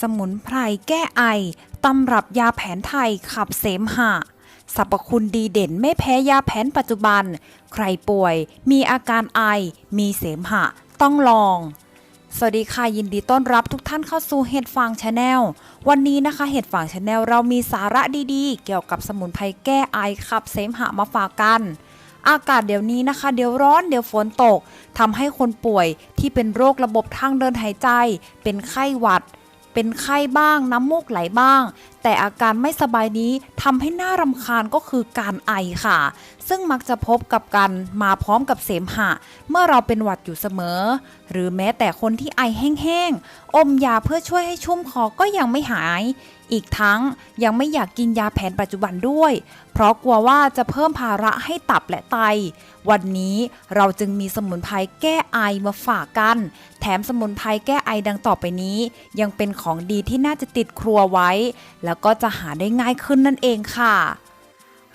สมุนไพรแก้ไอ ตำรับยาแผนไทยขับเสมหะสรรพคุณดีเด่นไม่แพ้ยาแผนปัจจุบัน ใครป่วย มีอาการไอ มีเสมหะ ต้องลอง สวัสดีค่ะยินดีต้อนรับทุกท่านเข้าสู่เห็ดฟางชาแนลวันนี้นะคะเห็ดฟางชาแนลเรามีสาระดีๆ เกี่ยวกับสมุนไพรแก้ไอขับเสมหะมาฝากกันอากาศเดี๋ยวนี้นะคะ เดี๋ยวร้อนเดี๋ยวฝนตกทำให้คนป่วยที่เป็นโรคระบบทางเดินหายใจ เป็นไข้หวัด เป็นไข้บ้างน้ำมูกไหลบ้าง แต่อาการไม่สบายนี้ทำให้หน้ารำคาญก็คือการไอค่ะ ซึ่งมักจะพบกับกันมาพร้อมกับเสมหะ เมื่อเราเป็นหวัดอยู่เสมอ หรือแม้แต่คนที่ไอแห้งๆ อมยาเพื่อช่วยให้ชุ่มคอก็ยังไม่หาย อีกทั้งยังไม่อยากกินยาแผนปัจจุบันด้วย เพราะกลัวว่าจะเพิ่มภาระให้ตับและไต วันนี้เราจึงมีสมุนไพรแก้ไอมาฝากกัน แถมสมุนไพรแก้ไอดังต่อไปนี้ ยังเป็นของดีที่น่าจะติดครัวไว้แล้วก็จะหาได้ง่ายขึ้นนั่นเองค่ะ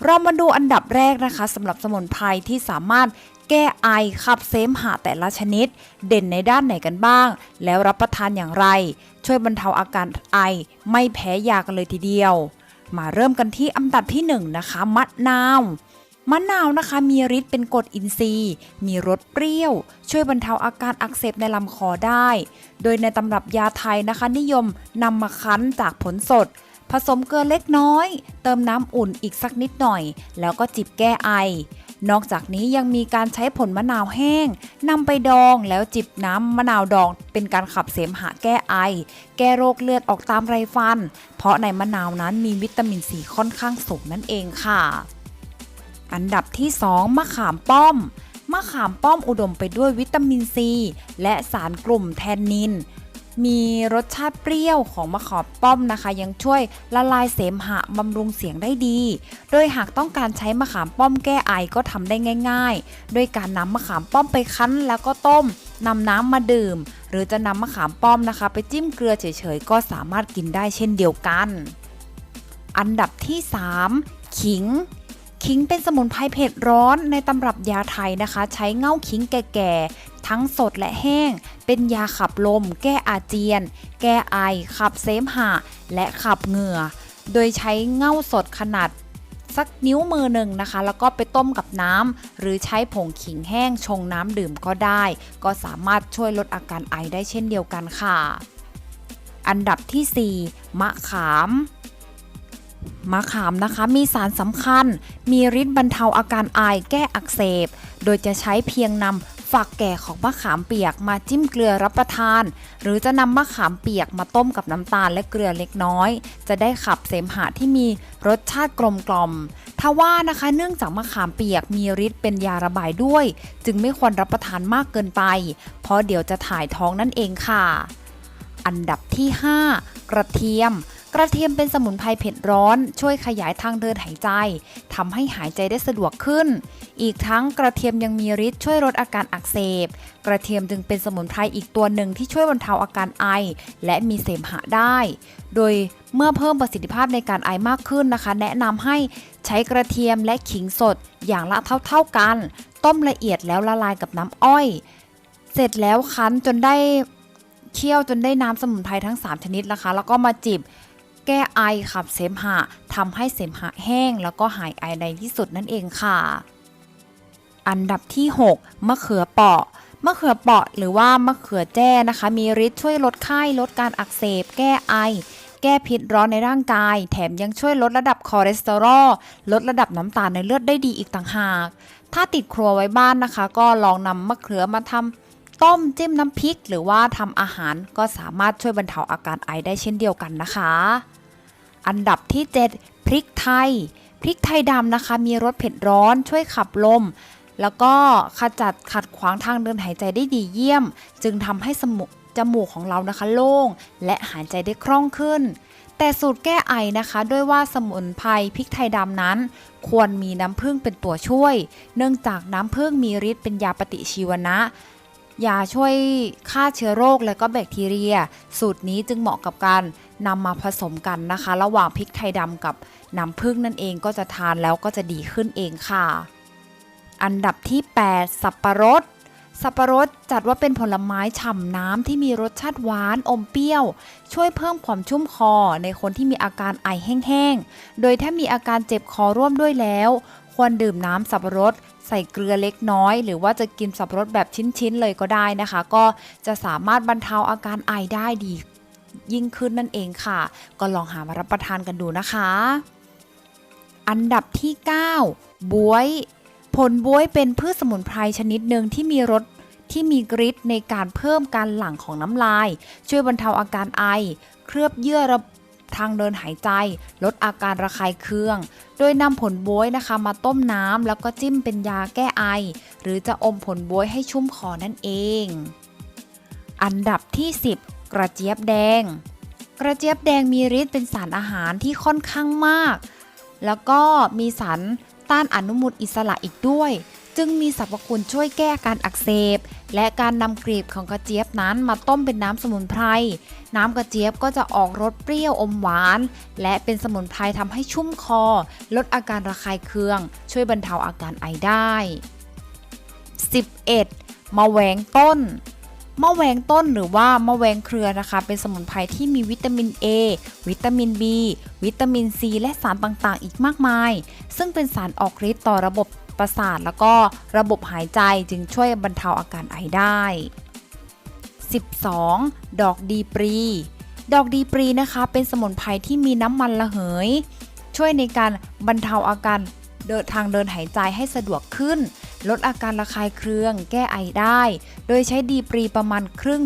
เรามาดูอันดับแรกนะคะสำหรับสมุนไพรที่สามารถแก้ไอขับเสมหะแต่ละชนิด เด่นในด้านไหนกันบ้าง แล้วรับประทานอย่างไร ช่วยบรรเทาอาการไอไม่แพ้ยากันเลยทีเดียว มาเริ่มกันที่อันดับที่1นงนะคะมะนาวมะนาวนะคะมีฤทธิ์เป็นกรดอินทรีย์ มีรสเปรี้ยว ช่วยบรรเทาอาการอักเสบในลำคอได้ โดยในตำรับยาไทยนะคะ นิยมนำมาคั้นจากผลสด ผสมเกลือเล็กน้อย เติมน้ำอุ่นอีกสักนิดหน่อย แล้วก็จิบแก้ไอ นอกจากนี้ยังมีการใช้ผลมะนาวแห้งนำไปดองแล้วจิบน้ำมะนาวดอง เป็นการขับเสมหะแก้ไอ แก้โรคเลือดออกตามไรฟัน เพราะในมะนาวนั้นมีวิตามินซีค่อนข้างสูงนั่นเองค่ะ อันดับที่ 2 มะขามป้อมมะขามป้อมอุดมไปด้วยวิตามินซี และสารกลุ่มแทนนิน มีรสชาติเปรี้ยวของมะขามป้อมนะคะ ยังช่วยละลายเสมหะบำรุงเสียงได้ดี โดยหากต้องการใช้มะขามป้อมแก้ไอก็ทำได้ง่ายๆด้วยการนำมะขามป้อมไปคั้นแล้วก็ต้มนำน้ำมาดื่ม หรือจะนำมะขามป้อมนะคะ ไปจิ้มเกลือเฉยๆ ก็สามารถกินได้เช่นเดียวกัน อันดับที่ 3 ขิงขิงเป็นสมุนไพรเผ็ดร้อนในตำรับยาไทยนะคะ ใช้เง่าขิงแก่ๆ ทั้งสดและแห้ง เป็นยาขับลม แก้อาเจียน แก้ไอ ขับเสมหะ และขับเหงื่อ โดยใช้เง่าสดขนาดสักนิ้วมือหนึ่งนะคะ แล้วก็ไปต้มกับน้ำหรือใช้ผงขิงแห้งชงน้ำดื่มก็ได้ ก็สามารถช่วยลดอาการไอได้เช่นเดียวกันค่ะ อันดับที่ 4 มะขามมะขามนะคะมีสารสำคัญ มีฤทธิ์บรรเทาอาการไอแก้อักเสบ โดยจะใช้เพียงนำ ฝักแก่ของมะขามเปียกมาจิ้มเกลือรับประทาน หรือจะนำมะขามเปียกมาต้มกับน้ำตาลและเกลือเล็กน้อย จะได้ขับเสมหะที่มีรสชาติกลมกล่อมทว่านะคะเนื่องจากมะขามเปียกมีฤทธิ์เป็นยาระบายด้วย จึงไม่ควรรับประทานมากเกินไป เพราะเดี๋ยวจะถ่ายท้องนั่นเองค่ะ อันดับที่ 5 กระเทียม กระเทียมเป็นสมุนไพรเผ็ดร้อน ช่วยขยายทางเดินหายใจทำให้หายใจได้สะดวกขึ้น อีกทั้งกระเทียมยังมีฤทธิ์ช่วยลดอาการอักเสบ กระเทียมจึงเป็นสมุนไพรอีกตัวหนึ่งที่ช่วยบรรเทาอาการไอ และมีเสมหะได้ โดยเมื่อเพิ่มประสิทธิภาพในการไอมากขึ้นนะคะ แนะนำให้ใช้กระเทียมและขิงสด อย่างละเท่าๆกัน ต้มละเอียดแล้วละลายกับน้ำอ้อย เสร็จแล้วคั้นจนได้เคี่ยวจนได้น้ำสมุนไพรทั้ง 3 ชนิดนะคะ แล้วก็มาจิบ ก้ไอขับเสมหะทำให้เสมหะแห้ง แล้วก็หายไอในที่สุดนั่นเองค่ะ อันดับที่ 6 มะเขือเปาะมะเขือเปาะหรือว่ามะเขือแจ้นะคะ มีฤทธิ์ช่วยลดไข้ลดการอักเสบ แก้ไอ แก้พิษร้อนในร่างกาย แถมยังช่วยลดระดับคอเลสเตอรอลลดระดับน้ำตาลในเลือดได้ดีอีกต่างหาก ถ้าติดครัวไว้บ้านนะคะ ก็ลองนำมะเขือมาทำต้มจิ้มน้ำพริก หรือว่าทำอาหารก็สามารถช่วยบรรเทาอาการไอได้เช่นเดียวกันนะคะ อันดับที่ 7 พริกไทย พริกไทยดำนะคะ มีรสเผ็ดร้อนช่วยขับลม แล้วก็ขจัดขัดขวางทางเดินหายใจได้ดีเยี่ยม จึงทำให้สมุจมูกของเรานะคะโล่ง และหายใจได้คล่องขึ้น แต่สูตรแก้ไอนะคะ ด้วยว่าสมุนไพรพริกไทยดำนั้น ควรมีน้ำผึ้งเป็นตัวช่วย เนื่องจากน้ำผึ้งมีฤทธิ์เป็นยาปฏิชีวนะยาช่วยฆ่าเชื้อโรคและก็แบคทีเรีย สูตรนี้จึงเหมาะกับการ นำมาผสมกันนะคะ ระหว่างพริกไทยดำกับน้ำผึ้งนั่นเองก็จะทานแล้วก็จะดีขึ้นเองค่ะ อันดับที่ 8 สับปะรด สับปะรดจัดว่าเป็นผลไม้ฉ่ำน้ำที่มีรสชาติหวานอมเปรี้ยว ช่วยเพิ่มความชุ่มคอในคนที่มีอาการไอแห้งๆ โดยถ้ามีอาการเจ็บคอร่วมด้วยแล้ว ควรดื่มน้ำสับปะรดใส่เกลือเล็กน้อย หรือว่าจะกินสับปะรดแบบชิ้นๆ เลยก็ได้นะคะ ก็จะสามารถบรรเทาอาการไอได้ดี ยิ่งขึ้นนั่นเองค่ะ ก็ลองหามารับประทานกันดูนะคะ อันดับที่ 9 บวย ผลบวยเป็นพืชสมุนไพรชนิดหนึ่งที่มีรสที่มีกริดในการเพิ่มการหลั่งของน้ำลาย ช่วยบรรเทาอาการไอ เคลือบเยื่อระทางเดินหายใจ ลดอาการระคายเคือง โดยนำผลบวยนะคะมาต้มน้ำแล้วก็จิ้มเป็นยาแก้ไอ หรือจะอมผลบวยให้ชุ่มคอนั่นเอง อันดับที่ 10 กระเจี๊ยบแดง กระเจี๊ยบแดงมีฤทธิ์เป็นสารอาหารที่ค่อนข้างมาก แล้วก็มีสารต้านอนุมูลอิสระอีกด้วย จึงมีสรรพคุณช่วยแก้อาการอักเสบ และการนำกลีบของกระเจี๊ยบนั้นมาต้มเป็นน้ำสมุนไพร น้ำกระเจี๊ยบก็จะออกรสเปรี้ยวอมหวาน และเป็นสมุนไพรทำให้ชุ่มคอ ลดอาการระคายเคือง ช่วยบรรเทาอาการไอได้ 11. มะแหวงต้น มะแหวงต้นหรือว่ามะแหวงเครือนะคะ เป็นสมุนไพรที่มีวิตามิน A วิตามิน B วิตามิน C และสารต่างๆ อีกมากมาย ซึ่งเป็นสารออกฤทธิ์ต่อระบบประสาท แล้วก็ระบบหายใจจึงช่วยบรรเทาอาการไอได้ 12. ดอกดีปรี ดอกดีปรีนะคะ เป็นสมุนไพรที่มีน้ำมันระเหย ช่วยในการบรรเทาอาการเดินทางเดินหายใจให้สะดวกขึ้น ลดอาการระคายเคือง แก้ไอได้ โดยใช้ดีปรีประมาณครึ่ง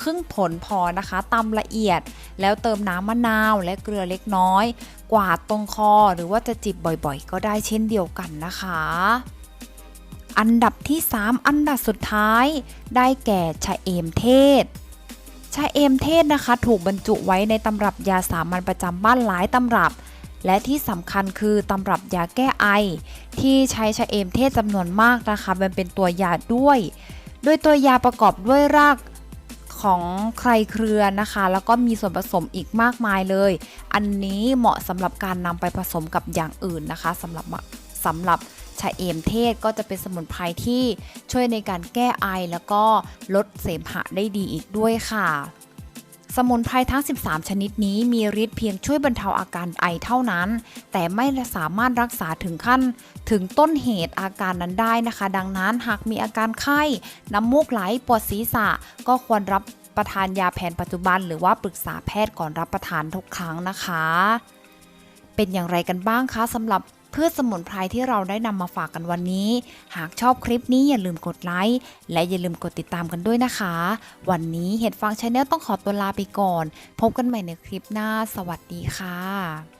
ครึ่งผลพอนะคะตำละเอียด แล้วเติมน้ำมะนาวและเกลือเล็กน้อย กวาดตรงคอหรือว่าจะจิบบ่อยๆ ก็ได้เช่นเดียวกันนะคะ อันดับที่ 3 อันดับสุดท้าย ได้แก่ชะเอมเทศชาเอมเทศนะคะ ถูกบรรจุไว้ในตำรับยาสามัญประจำบ้านหลายตำรับ และที่สำคัญคือตำรับยาแก้ไอ ที่ใช้ชาเอมเทศจำนวนมากนะคะมันเป็นตัวยาด้วย โดยตัวยาประกอบด้วยรากของไครเครือนะคะ แล้วก็มีส่วนผสมอีกมากมายเลย อันนี้เหมาะสำหรับการนำไปผสมกับอย่างอื่นนะคะสำหรับสำหรับชาเอมเทศก็จะเป็นสมุนไพรที่ช่วยในการแก้ไอ แล้วก็ลดเสมหะได้ดีอีกด้วยค่ะ สมุนไพรทั้ง 13 ชนิดนี้มีฤทธิ์เพียงช่วยบรรเทาอาการไอเท่านั้น แต่ไม่สามารถรักษาถึงขั้น ถึงต้นเหตุอาการนั้นได้นะคะ ดังนั้นหากมีอาการไข้ น้ำมูกไหลปวดศีรษะ ก็ควรรับประทานยาแผนปัจจุบัน หรือว่าปรึกษาแพทย์ก่อนรับประทานทุกครั้งนะคะ เป็นอย่างไรกันบ้างคะสำหรับ พืชสมุนไพรที่เราได้นำมาฝากกันวันนี้ หากชอบคลิปนี้อย่าลืมกดไลค์และอย่าลืมกดติดตามกันด้วยนะคะ วันนี้เห็ดฟางชาแนลต้องขอตัวลาไปก่อน พบกันใหม่ในคลิปหน้า สวัสดีค่ะ